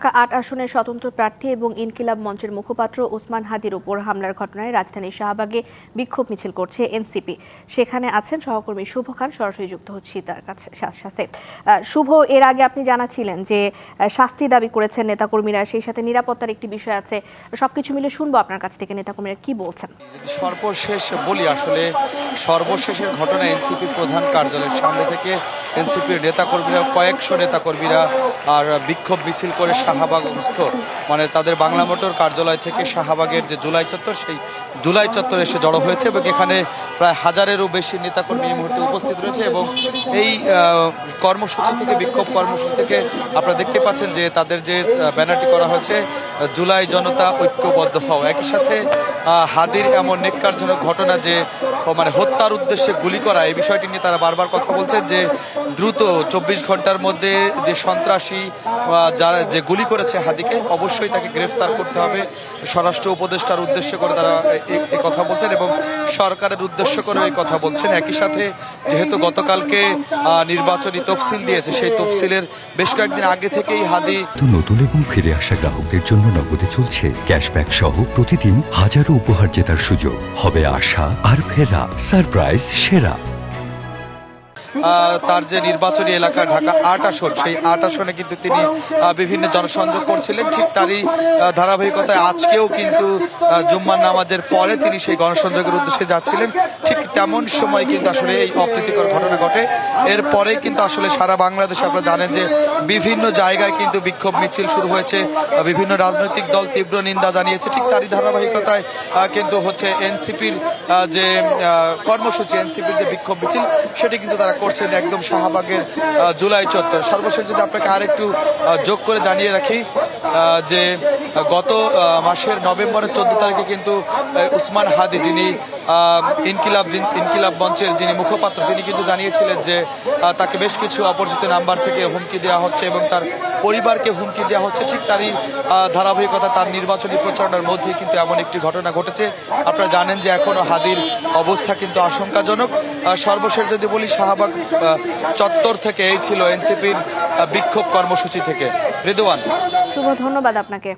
ঢাকা আট আসনের স্বতন্ত্র প্রার্থী এবং ইনকিলাব মঞ্চের মুখপাত্র ওসমান হাদির উপর হামলার ঘটনায় রাজধানীর শাহবাগে বিক্ষোভ মিছিল করছে এনসিপি। সেখানে আছেন সহকর্মী শুভ খান, সরাসরি যুক্ত হচ্ছি তার কাছে, সাথে শুভ, এর আগে আপনি জানাচ্ছিলেন যে শাস্তি দাবি করেছেন নেতাকর্মীরা, সেই সাথে নিরাপত্তার একটি বিষয় আছে, সবকিছু মিলে শুনব আপনার কাছ থেকে, নেতাকর্মীরা কি বলছেন? সর্বশেষ বলি আসলে, সর্বশেষের ঘটনা এনসিপি প্রধান কার্যালয়ের সামনে থেকে এনসিপির নেতাকর্মীরা, কয়েকশো নেতাকর্মীরা আর বিক্ষোভ মিছিল করে শাহবাগস্থ। মানে তাদের বাংলা মোটর কার্যালয় থেকে শাহবাগের যে জুলাই চত্বর, সেই জুলাই চত্বর এসে জড়ো হয়েছে এবং এখানে প্রায় হাজারেরও বেশি নেতাকর্মী এই মুহূর্তে উপস্থিত রয়েছে এবং এই কর্মসূচি থেকে, বিক্ষোভ কর্মসূচি থেকে আপনারা দেখতে পাচ্ছেন যে তাদের যে ব্যানারটি করা হয়েছে, জুলাই জনতা ঐক্যবদ্ধ হও একই সাথে হাদির এমন নেককারজনক ঘটনা যে মানে হত্যার উদ্দেশ্যে গুলি করা, এই বিষয়টি নিয়ে তারা বারবার কথা বলছেন যে দ্রুত চব্বিশ ঘণ্টার মধ্যে যে সন্ত্রাসী যারা যে গুলি করেছে হাদিকে অবশ্যই তাকে গ্রেফতার করতে হবে। স্বরাষ্ট্র উপদেষ্টার উদ্দেশ্য করে তারা এই কথা বলছেন এবং সরকারের উদ্দেশ্য করে এই কথা বলছেন। একই সাথে যেহেতু গতকালকে নির্বাচনী তফসিল দিয়েছে, সেই তফসিলের বেশ কয়েকদিন আগে থেকেই হাদি নতুন এবং ফিরে আসা গ্রাহকদের জন্য নগদে চলছে ক্যাশব্যাক সহ প্রতিদিন হাজারো উপহার জেতার সুযোগ। হবে আশা আর ফেরা সারপ্রাইজ সেরা। তার যে নির্বাচনী এলাকা ঢাকা আট আসন, সেই আট আসনে কিন্তু তিনি বিভিন্ন জনসংযোগ করছিলেন। ঠিক তারই ধারাবাহিকতায় আজকেও কিন্তু জুম্মার নামাজের পরে তিনি সেই গণসংযোগের উদ্দেশ্যে যাচ্ছিলেন। ঠিক তেমন সময় কিন্তু আসলে এই অপ্রীতিকর ঘটনা ঘটে। এরপরে কিন্তু আসলে সারা বাংলাদেশে আপনারা জানেন যে বিভিন্ন জায়গায় কিন্তু বিক্ষোভ মিছিল শুরু হয়েছে। বিভিন্ন রাজনৈতিক দল তীব্র নিন্দা জানিয়েছে। ঠিক তারই ধারাবাহিকতায় কিন্তু হচ্ছে এনসিপির যে কর্মসূচি, এনসিপির যে বিক্ষোভ মিছিল, সেটি কিন্তু তারা করছেন একদম শাহবাগের জুলাই চত্বর। সর্বশেষ যদি আপনাকে আর একটু যোগ করে জানিয়ে রাখি যে গত মাসের নভেম্বরের চোদ্দ তারিখে কিন্তু উসমান হাদি যিনি ইনকিলাব ইনকিলাব মঞ্চের যিনি মুখপাত্র, তিনি কিন্তু জানিয়েছিলেন যে তাকে বেশ কিছু অপরিচিত নাম্বার থেকে হুমকি দেওয়া হচ্ছে এবং তার পরিবারকে হুমকি দেওয়া হচ্ছে। ঠিক তারই ধারাবাহিকতা তার নির্বাচনী প্রচারণার মধ্যেই কিন্তু এমন একটি ঘটনা ঘটেছে। আপনারা জানেন যে এখনও হাদির অবস্থা কিন্তু আশঙ্কাজনক। সর্বশেষ যদি বলি, শাহবাগ চত্বর থেকে এই ছিল এনসিপির বিক্ষোভ কর্মসূচি থেকে। রেদওয়ান। শুভ ধন্যবাদ আপনাকে।